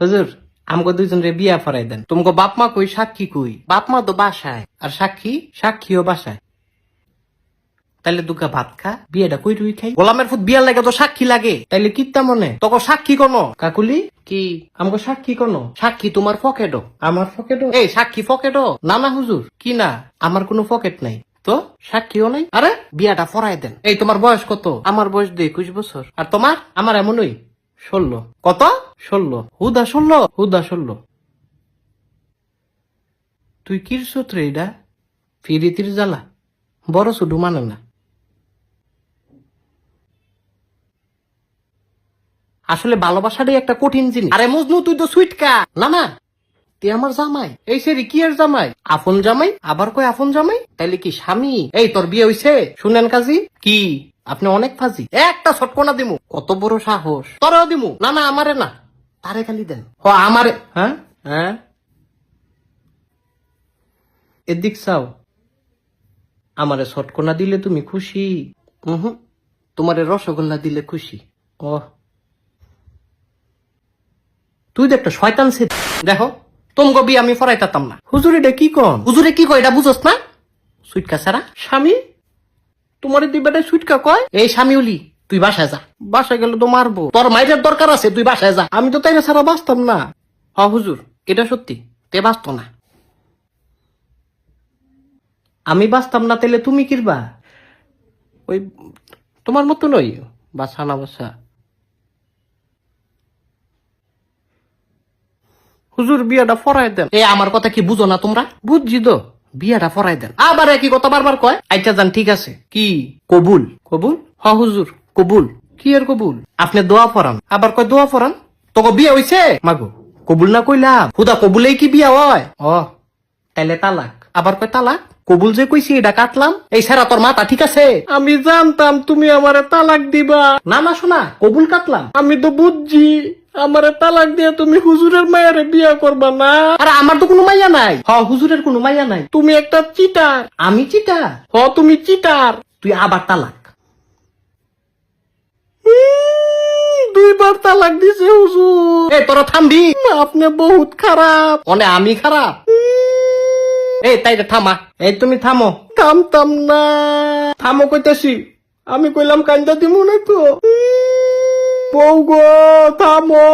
হুজুর আমাকে দুইজন রে বিয়া ফরাই দেন। তোমাকে বাপ মা কই সাক্ষী কই? বাপ মা তো বাসায় আর সাক্ষী সাক্ষীও বাসায়। তাইলে দুকা ভাত খা বিয়েটা কই রুই খাই? গোলামের ফুট বিয়ার লাগে তো সাক্ষী লাগে। তাইলে কিত্তা মনে? তোকে সাক্ষী কোন? কাকুলি? কি? আমাকে সাক্ষী কোন? সাক্ষী তোমার পকেটও আমার পকেটও এই সাক্ষী পকেটও না না হুজুর। কি না? আমার কোনো পকেট নাই। তো? সাক্ষীও নাই? আরে বিয়াটা ফরাই দেন। এই তোমার বয়স কত? আমার বয়স দুই একুশ বছর। আর তোমার? আমার এমনই। ষোলো। কত? ষোলো। হুদা ষোলো হুদা ষোলো। তুই কির সূত্রে এটা ফিরিতির জ্বালা। বড় শুধু মানে না। আসলে ভালোবাসাটাই একটা কঠিন জিনিস। আরে মজনু, তুই তো সুইটকা না না। তুই আমার জামাই। এই সেরি, কি আর জামাই? আপন জামাই? আবার কই আপন জামাই? তাইলে কি স্বামী? এই, তোর বিয়ে হইছে? শুনেন কাজী। কি? আপনি অনেক ফাজি। একটা ছটকোনা দিমু। কত বড় সাহস। তোরও দিমু। না না, আমারে না। তারে খালি দেন। ও আমারে হ্যাঁ? হ্যাঁ? এদিক চাও। আমারে ছটকোনা দিলে তুমি খুশি। হুম তোমারে রসগোল্লা দিলে খুশি। ও। তুই তো একটা শয়তান সে দেখো তোমাকে বিয়ে আমি ফরাইতাম না। হুজুর এটা কি কন? হুজুরে কি কয় এটা বুঝোস না? সুইটকা সারা স্বামী? তোমার দুই বেটায় সুইটকা কয়? এই স্বামীউলি তুই বাসায় যা। বাসায় গেলে তো মারবো। তোর মাইরের দরকার আছে তুই বাসায় যা। আমি তো তাই না সারা বাঁচতাম না। হ হুজুর এটা সত্যি। তে বাঁচত না। আমি বাঁচতাম না তাহলে তুমি কিরবা? ওই তোমার মতো নই। বাসা না বাসা হুজুর বিয়াটা ফরাই দেন। এ আমার কথা কি বুঝো না তোমরা? বুঝছি তো। বিয়াটা ফরাই দেন। আবার একই কথা বারবার কয়? আচ্ছা যান ঠিক আছে। কি? কবুল। কবুল? হ হুজুর। কবুল? কি এর কবুল? আপনি দোয়া ফরান আবার কয় দোয়া ফরান তোকে বিয়ে হইছে? মাগো কবুল না কইলাম। হুদা কবুলেই কি বিয়া হয়? ও তাইলে তালাক। আবার কয় তালাক? কবুল যে কইছি এটা কাটলাম। এই সারা তোর মাথা ঠিক আছে? আমি জানতাম তুমি আমারে তালাক দিবা। না না শোনা কবুল কাটলাম। আমি তো বুঝছি আমারে তালাক দিয়ে তুমি হুজুরের মায়েরে বিয়া করবা না। আরে আমার তো কোনো মাইয়া নাই। হ হুজুরের কোনো মাইয়া নাই। তুমি একটা চিটার। আমি চিটার? হ তুমি চিটার। তুই আবার তালাক। দুইবার তালাক দিছে হুজুর। এ তোরা থামবি। আপনি বহুত খারাপ। অনে আমি খারাপ? এই তাই থামা। এই তুমি থামো। থামতাম না। থামো কইতেছি। আমি কইলাম কান্দা দিমু না তো। বউ গো থামো।